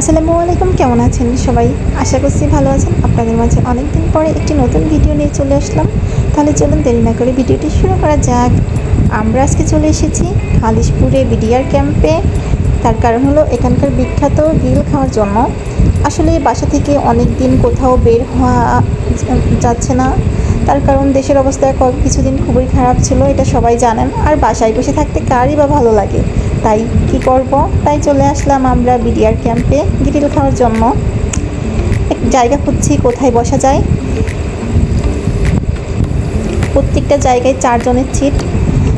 আসসালামু আলাইকুম, কেমন আছেন সবাই? আশা করছি ভালো আছেন। আপনাদের মাঝে অনেক দিন পরে একটি নতুন ভিডিও নিয়ে চলে আসলাম। তাহলে চলুন দেরি না করে ভিডিওটি শুরু করা যাক। আমরা আজকে চলে এসেছি খালিশপুরে বিডিআর ক্যাম্পে। তার কারণ হলো এখানকার বিখ্যাত গ্রিল খাওয়ার জন্য। আসলে বাসা থেকে অনেক দিন কোথাও বের হওয়া যাচ্ছে না। তার কারণ দেশের অবস্থা কিছুদিন খুবই খারাপ ছিল, এটা সবাই জানেন। আর বাসায় বসে থাকতে কারই বা ভালো লাগে? তাই কি করব? তাই চলে আসলাম আমরা বিডিআর ক্যাম্পে গ্রিল খাওয়ার জন্য। এক জায়গা খুঁজছি, কোথায় বসা যায়। প্রত্যেকটা জায়গায় চারজনের সিট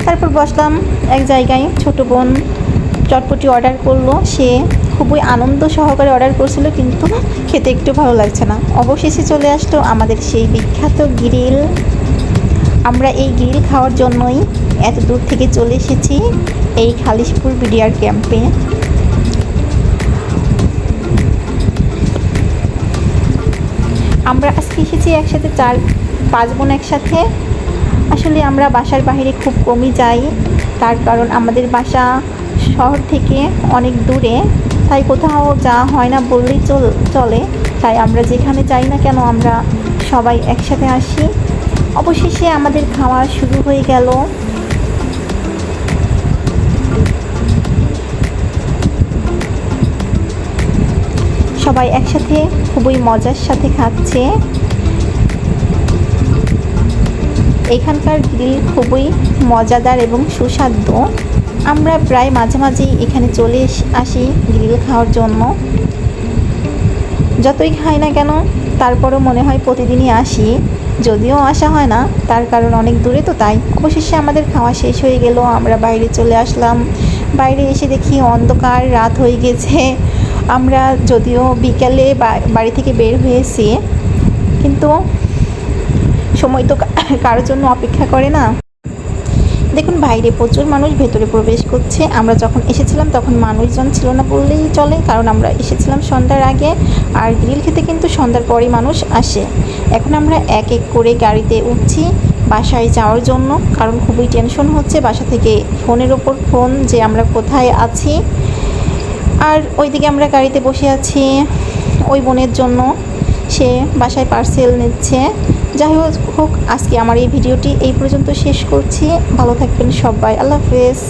তারপর বসলাম এক জায়গায়, ছোট বোন চটপটি অর্ডার করল। সে খুবই আনন্দ সহকারে অর্ডার করছিল, কিন্তু খেতে একটু ভালো লাগছে না। অবশেষে চলে আসলো আমাদের সেই বিখ্যাত গ্রিল। আমরা এই গ্রিল খাওয়ার জন্যই এত দূর থেকে চলে এসেছি এই খালিশপুর বিডিআর ক্যাম্পে। আমরা আজকে এসেছি একসাথে চার, পাঁচ বোন একসাথে। আসলে আমরা বাসার বাইরে খুব কমই যাই। তার কারণ আমাদের বাসা শহর থেকে অনেক দূরে। তাই কোথাও যাওয়া হয় না বললেই চল, চলে। তাই আমরা যেখানে যাই না কেন আমরা সবাই একসাথে আসি। অবশেষে আমাদের খাওয়া শুরু হয়ে গেল। সবাই একসাথে খুবই মজার সাথে খাচ্ছে। এখানকার গ্রিল খুবই মজাদার এবং সুস্বাদু। আমরা প্রায় মাঝে মাঝেই এখানে চলে আসি গ্রিল খাওয়ার জন্য। যতই খাই না কেন, তারপরও মনে হয় প্রতিদিনই আসি। যদিও আসা হয় না, তার কারণ অনেক দূরে তো তাই। অবশেষে আমাদের খাওয়া শেষ হয়ে গেল, আমরা বাইরে চলে আসলাম। বাইরে এসে দেখি অন্ধকার, রাত হয়ে গেছে। আমরা যদিও বিকালে বাড়ি থেকে বের হয়েছি, কিন্তু সময় তো কারোর জন্য অপেক্ষা করে না। দেখুন, বাইরে প্রচুর মানুষ ভেতরে প্রবেশ করছে। আমরা যখন এসেছিলাম, তখন মানুষজন ছিল না বললেই চলে, কারণ আমরা এসেছিলাম সন্ধ্যার আগে। আর গ্রিল খেতে কিন্তু সন্ধ্যার পরই মানুষ আসে। এখন আমরা এক এক করে গাড়িতে উঠছি বাসায় যাওয়ার জন্য, কারণ খুবই টেনশন হচ্ছে। বাসা থেকে ফোনের ওপর ফোন যে আমরা কোথায় আছি আর ওইদিকে আমরা গাড়িতে বসে আছি ওই বোনের জন্য। সে বাসায় পার্সেল নিচ্ছে। যাই হোক হোক, আজকে আমার এই ভিডিওটি এই পর্যন্ত শেষ করছি। ভালো থাকবেন সবাই। আল্লাহ হাফেজ।